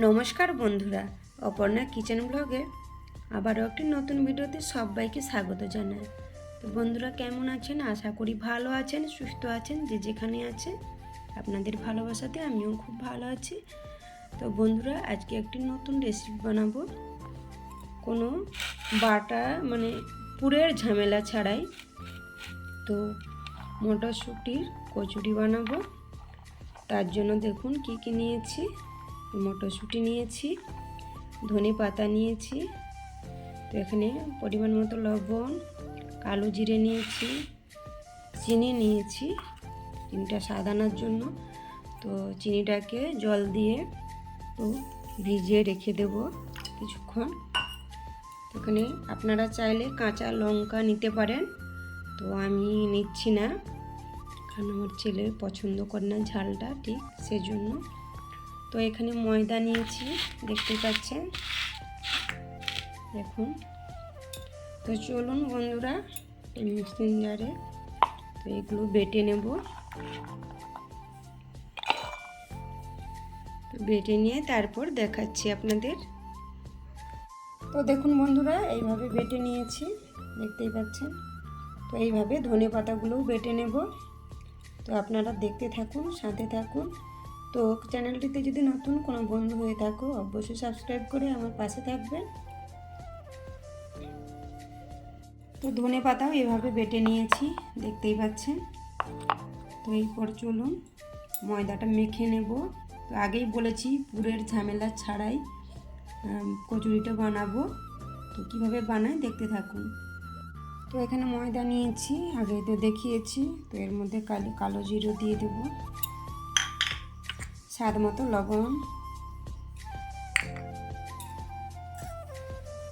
নমস্কার বন্ধুরা, অপর্ণা কিচেন ব্লগে আবারও একটি নতুন ভিডিওতে সবাইকে স্বাগত জানাই। তো বন্ধুরা, কেমন আছেন? আশা করি ভালো আছেন, সুস্থ আছেন, যে যেখানে আছে আপনাদের ভালোবাসাতে আমিও খুব ভালো আছি। তো বন্ধুরা, আজকে একটি নতুন রেসিপি বানাবো। কোনো বাটা মানে পুরের ঝামেলা ছাড়াই তো মটরশুঁটির কচুরি বানাবো। তার জন্য দেখুন কি কি নিয়েছি। মটরশুঁটি নিয়েছি, ধনে পাতা নিয়েছি, তো এখানে পরিমাণ মতো লবণ, কালো জিরে নিয়েছি, চিনি নিয়েছি, চিনিটা সাদানোর জন্য। তো চিনিটাকে জল দিয়ে তো ভিজিয়ে রেখে দেব কিছুক্ষণ। তো এখানে আপনারা চাইলে কাঁচা লঙ্কা নিতে পারেন, তো আমি নিচ্ছি না। কারণ আমার ছেলে পছন্দ করে না ঝালটা ঠিক সেজন্য। তো এখানে ময়দা নিয়েছি, দেখতে পাচ্ছেন? দেখুন। তো চলুন বন্ধুরা এই মিক্সিং জারে তো এগুলো বেটে নেব। বেটে নিয়ে তারপর দেখাচ্ছি আপনাদের। তো দেখুন বন্ধুরা, এইভাবে বেটে নিয়েছি, দেখতেই পাচ্ছেন? তো এইভাবে ধনে পাতাগুলোও বেটে নেব। তো আপনারা দেখতে থাকুন, সাথে থাকুন। তো চ্যানেলটিতে যদি নতুন কোনো বন্ধু হয়ে থাকো, অবশ্যই সাবস্ক্রাইব করে আমার পাশে থাকবেন তো ধনে পাতাও এভাবে বেটে নিয়েছি, দেখতেই পাচ্ছেন। তো এরপর চলুন, ময়দাটা মেখে নেব। তো আগেই বলেছি, পুরের ঝামেলা ছাড়াই কচুরিটা বানাবো। তো কীভাবে বানাই দেখতে থাকুন। তো এখানে ময়দা নিয়েছি, আগে তো দেখিয়েছি। তো এর মধ্যে কালো কালো জিরো দিয়ে দেব। স্বাদ মতো লবণ,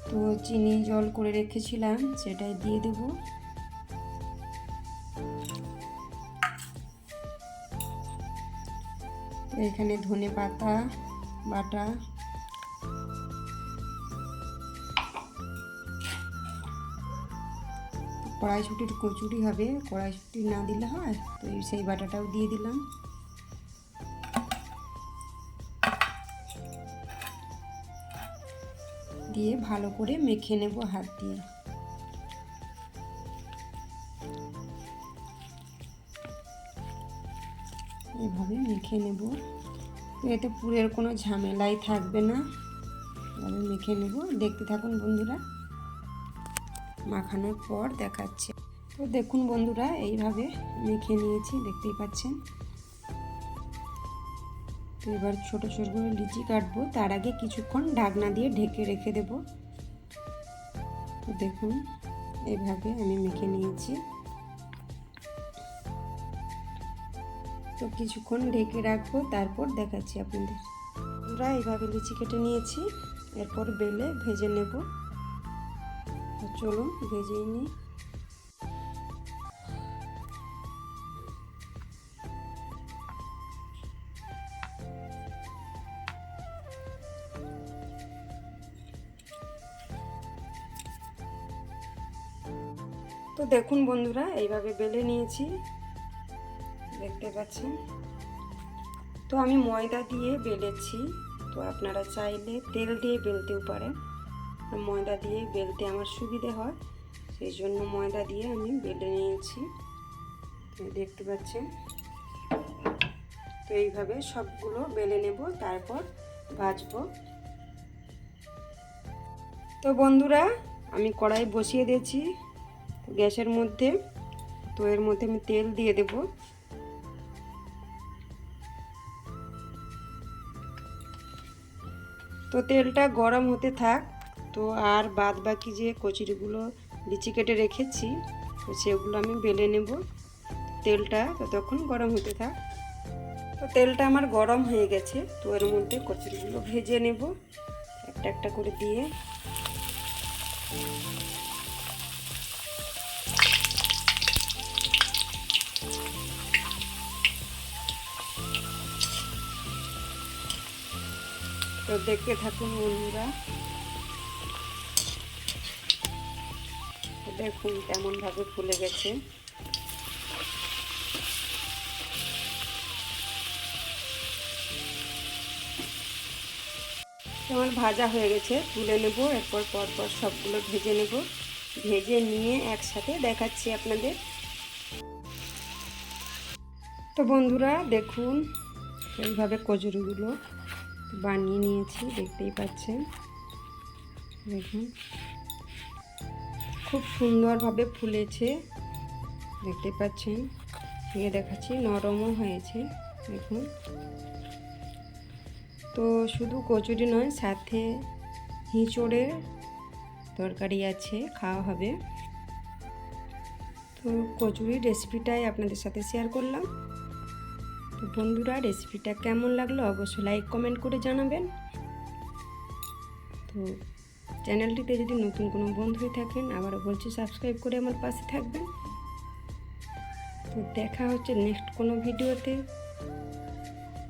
তো চিনি জল করে রেখেছিলাম, সেটাই দিয়ে দেব। তো এখানে ধনে পাতা, বাটা, কড়াইশুটির কচুরি হবে, কড়াইশুটি না দিলে হয়, তো সেই বাটাটাও দিয়ে দিলাম। দিয়ে ভালো করে মেখে নেব হাত দিয়ে। এভাবে মেখে নেব। এতে পুরের কোনো ঝামেলাই থাকবে না। এভাবে মেখে নেব। দেখতে থাকুন বন্ধুরা, মাখানোর পর দেখাচ্ছে। তো দেখুন বন্ধুরা, এইভাবে মেখে নিয়েছি, দেখতেই পাচ্ছেন। তো এবার ছোটো ছোটো করে লিচি কাটবো। তার আগে কিছুক্ষণ ঢাকনা দিয়ে ঢেকে রেখে দেব। তো দেখুন এইভাবে আমি মেখে নিয়েছি। তো কিছুক্ষণ ঢেকে রাখব, তারপর দেখাচ্ছি আপনাদের। আমরা এইভাবে লিচি কেটে নিয়েছি। এরপর বেলে ভেজে নেব। চলুন, ভেজেই নিই। তো দেখুন বন্ধুরা, এইভাবে বেলে নিয়েছি। দেখতে পাচ্ছেন? তো আমি ময়দা দিয়ে বেলেছি। তো আপনারা চাইলে তেল দিয়ে বেলতেও পারেন। ময়দা দিয়ে বেলতে আমার সুবিধে হয়। সেই জন্য ময়দা দিয়ে আমি বেলে নিয়েছি। দেখতে পাচ্ছেন? তো এইভাবে সবগুলো বেলে নেব, তারপর ভাজবো। তো বন্ধুরা, আমি কড়াই বসিয়ে দিয়েছি। গ্যাসের মধ্যে, তো এর মধ্যে আমি তেল দিয়ে দেব। তো তেলটা গরম হতে থাক, তো আর বাদ বাকি যে কচুরিগুলো লিচি কেটে রেখেছি, তো সেগুলো আমি বেলে নেব। তেলটা ততক্ষণ গরম হতে থাক। তো তেলটা আমার গরম হয়ে গেছে, তো এর মধ্যে কচুরিগুলো ভেজে নেব। একটা একটা করে দিয়ে। তো দেখতে থাকুন বন্ধুরা। দেখুন কেমনভাবে ফুলে গেছে। আমার ভাজা হয়ে গেছে, তুলে নেব, এরপর পরপর সবগুলো ভেজে নেব। ভেজে নিয়ে একসাথে দেখাচ্ছি আপনাদের। তো বন্ধুরা, দেখুন এইভাবে কচুরিগুলো। বানিয়ে নিয়েছি, দেখতেই পাচ্ছেন। দেখুন। খুব সুন্দরভাবে ফুলেছে, দেখতে পাচ্ছেন। ভেঙে দেখাচ্ছি, নরমও হয়েছে, দেখুন। তো শুধু কচুরি নয়, সাথে হিঁচড়ের তরকারি আছে, খাওয়া হবে। তো কচুরির রেসিপিটাই আপনাদের সাথে শেয়ার করলাম। বন্ধুরা রেসিপিটা কেমন লাগল অবশ্যই লাইক কমেন্ট করে জানাবেন। তো চ্যানেলটিতে যদি নতুন কোনো বন্ধু থাকেন, আবারও বলছি সাবস্ক্রাইব করে আমার পাশে থাকবেন। তো দেখা হচ্ছে নেক্সট কোনো ভিডিওতে।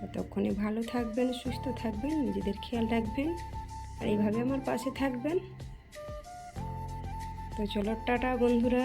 ততক্ষণে ভালো থাকবেন, সুস্থ থাকবেন, নিজেদের খেয়াল রাখবেন আর এইভাবে আমার পাশে থাকবেন। তো চলো, টাটা বন্ধুরা।